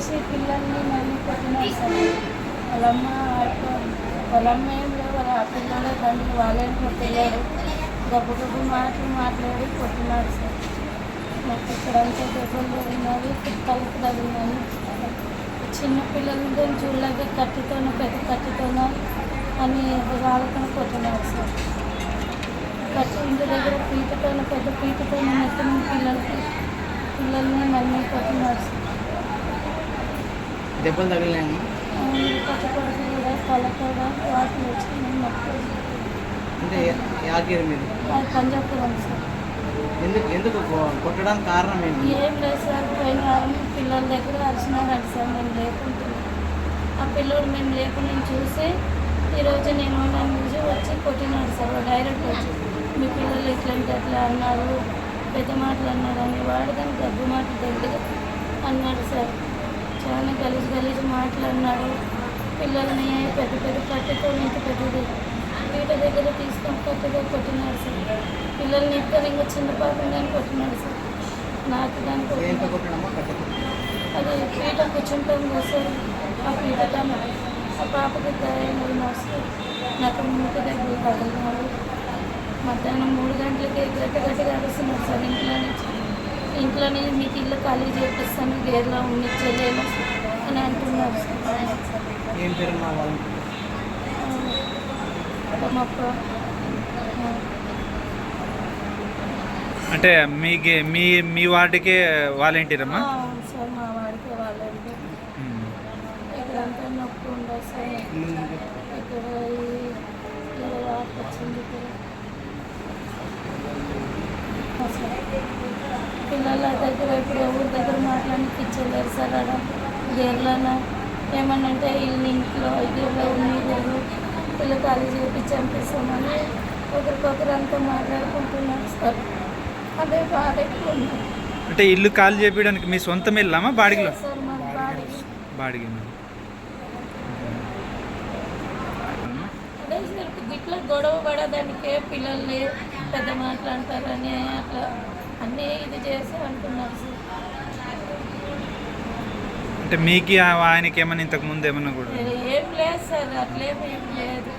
కొట్టినాడు sir వాళ్ళమ్మ ఆడుకో- వాళ్ళమ్మ ఏం లేవు వాళ్ళ ఆ పిల్లలే తండ్రి వాళ్ళే పిల్లలు గబ్బు గబ్బు మాటలు మాట్లాడి కొట్టినారు సార్. నాకు ఇక్కడంతా దెబ్బలు తగిలినవి కుక్కలకు తగిలినాయి చిన్న పిల్లలతో చూడలేక కత్తితోనో పెద్ద కత్తితోనో అని రాళ్ళతో కొట్టినారు సార్. కట్టి ఇంటి దగ్గర పీటతోనో పెద్ద పీటతోనో మొత్తం పిల్లలకి పిల్లల్ని మళ్ళీ కొట్టినారు సార్. దెబ్బలు తగిలినాయి. వాటిని అంటే యాదగిరి మీద. సార్ ఎందుకు ఎందుకు కొట్టడానికి కారణం ఏంటి? ఏం లేదు సార్ పోయిన వారం పిల్లల దగ్గర అరిచినారంట సార్ మేము లేకుంటున్నాం ఆ పిల్లలు మేము లేకుండా చూసి ఈరోజు నేను నన్ను చూసి వచ్చి కొట్టినాడు సార్. డైరెక్ట్ వచ్చి మీ పిల్లలు ఇట్లాంటి అట్లా అన్నారు పెద్ద మాటలు అన్నారు అని వాడు కానీ డబ్బు మాటలు దగ్గర అన్నాడు సార్. చాలా గలీజ్ గలీజ్ మాటలు అన్నాడు పిల్లల్ని పెద్ద పెద్ద కట్టెతో ఇంత పెద్దది పీట దగ్గర తీసుకొని కొత్తగా కొట్టినాడు సార్. పిల్లల్ని ఇక్కడ ఇంకా చిన్న పాపం కానీ కొట్టినాడు సార్. నాకు కట్టెతో అది పీట కూర్చుంటాం కదా సార్. ఆ పీట దాన్ని ఆ పాపకి గాయం అయినాడు సార్ నాకు మూట దగ్గర తగిలినాడు మధ్యాహ్నం మూడు గంటలకి గట్టి గట్టిగా అరుస్తున్నాడు సార్ ఇంట్లో నుంచి. ఇంట్లోనే మీకు ఇల్లు ఖాళీ చేపిస్తాను గేర్లో ఉండిచ్చలేను అని అంటున్నారు. అంటే మీకి మీ మీ వార్డుకే వాలంటీర్ అమ్మా సార్ మా వాడికి వాళ్ళంటే ఇక్కడంతా నొప్పి ఉండదు సార్. ఇక్కడ వచ్చింది. పిల్లల దగ్గర ఇప్పుడు ఎవరి దగ్గర మాట్లాడానికి ఇచ్చలేరు సార్ అక్కడ గేర్లన ఏమన్నంటే వీళ్ళ ఇంట్లో గేర్లో ఉండేవారు పిల్ల ఖాళీ చేపి చంపేస్తామని ఒకరికొకరు అంతా మాట్లాడుకుంటున్నారు సార్. అదే బాధ ఎక్కువ అంటే ఇల్లు ఖాళీ చేపించడానికి మీ సొంతం ఇల్లామా బాడిగిలో? బాడిగి. గొడవ పడడానికే పిల్లల్ని పెద్ద మాట్లాడతారని అట్లా అన్నీ ఇది చేసి అంటున్నారు సార్ అంటే మీకు ఆ- ఆయనకి ఏమైనా ఇంతకు ముందు ఏమన్నా కూడా? ఏం లేదు సార్ అట్లేం ఏం లేదు.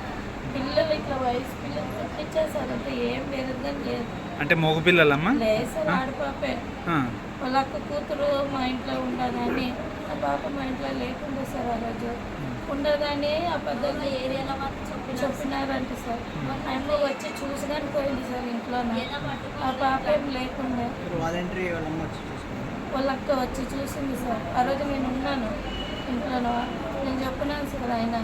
పిల్లలు ఇట్లా వయసు పిల్లలు పుట్టించేసారు అంటే ఏం లేదు కానీ లేదు. అంటే మగ పిల్లలమ్మా? లేదు సార్ ఆడపాపే. ఆ. వాళ్ళ అక్క కూతురు మా ఇంట్లో ఉండదని ఆ పాప మా ఇంట్లో లేకుండా సార్ ఆ రోజు. ఉండదని అబద్ధాలు ఏరియాలో చెప్పినారంట సార్. ఆయన వచ్చి చూసుకొని పోయింది సార్ ఇంట్లో ఆ పాప ఏం లేకుండా. వాలంటరీ వాళ్ళమ్మ వచ్చి చూసుకున్నారు వాళ్ళ అక్క వచ్చి చూసింది సార్. ఆ రోజు నేను ఉన్నాను ఇంట్లోనో. నేను చెప్పినాను సార్ ఆయన.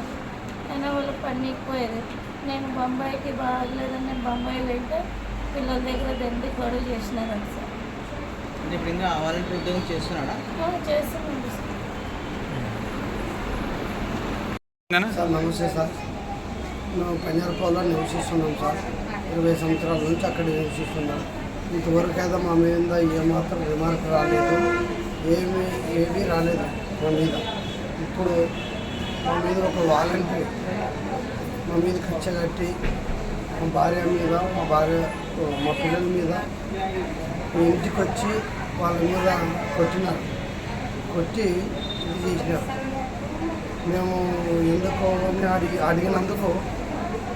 ఆయన వాళ్ళు పనికి పోయేది. నేను బొంబాయికి బాగలేదని నేను బొంబాయి వెళ్తే పిల్లల దగ్గర దండి గొడవ చేసినారంట సార్. అంటే ఇప్పుడు ఇంకా వాలంటరీ ఉద్యోగం చేస్తున్నాడా? సార్. నమస్తే సార్. మేము పంజారపాలో నివసిస్తున్నాం సార్. ఇరవై సంవత్సరాల నుంచి అక్కడ నివసిస్తున్నాం. ఇంతవరకు అయితే మా మీద ఏమాత్రం రిమార్క్ రాలేదు. ఏమి ఏమీ రాలేదు మా మీద. ఇప్పుడు మా మీద ఒక వాలంటరీ మా మీద ఖర్చు కట్టి మా భార్య మీద మా భార్య మా పిల్లల మీద ఇంటికి వచ్చి వాళ్ళ మీద కొట్టినారు. కొట్టి ఇది చేసినారు. మేము ఎందుకు అడిగి అడిగినందుకు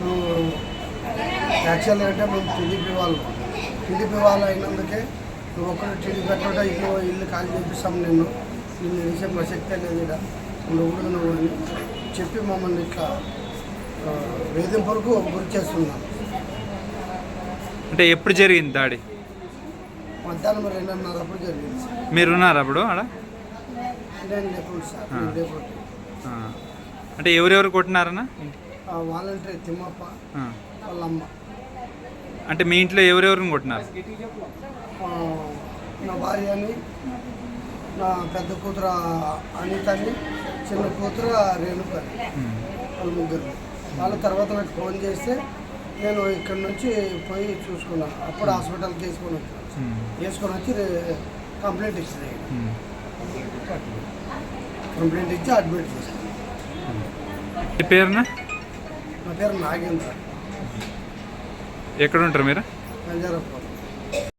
నువ్వు యాక్చువల్గా అంటే మేము టీడీపీ వాళ్ళు. టీడీపీ వాళ్ళు అయినందుకే నువ్వు ఒక్కరు టీడీపీ పెట్టడం ఇల్లు ఇల్లు ఖాళీ చేపిస్తాం నేను నిన్ను వేసే ప్రసక్తే లేదు ఇక్కడ. నువ్వు కూడా నువ్వు అని చెప్పి మమ్మల్ని ఇట్లా వేధింపులకు గురి చేస్తున్నాను అంటే ఎప్పుడు జరిగింది దాడి? మధ్యాహ్నం రెండున్నరప్పుడు జరిగింది సార్. మీరు ఉన్నారు అప్పుడు ఆడ? నేను లేకుండా సార్ నేను లేకుండా ఆ. అంటే ఎవరెవరు కొట్టినారన్నా? వాలంటీర్ తిమ్మప్ప ఆ. వాళ్ళ అమ్మ అంటే మీ ఇంట్లో ఎవరెవరిని కొట్టినారు? నా భార్యని నా పెద్ద కూతురు అనితని చిన్న కూతురు రేణుకని. వాళ్ళు ముగ్గురు వాళ్ళ తర్వాత నాకు ఫోన్ చేస్తే నేను ఇక్కడ నుంచి పోయి చూసుకున్నాను అప్పుడు హాస్పిటల్కి వేసుకొని వచ్చాను. వేసుకొని వచ్చి కంప్లైంట్ ఇచ్చింది. కంప్లైంట్ ఇచ్చి అడ్మిట్ చేశాను. పేరునా? నా పేరు నాగేంద్ర. ఎక్కడ ఉంటారు మీరు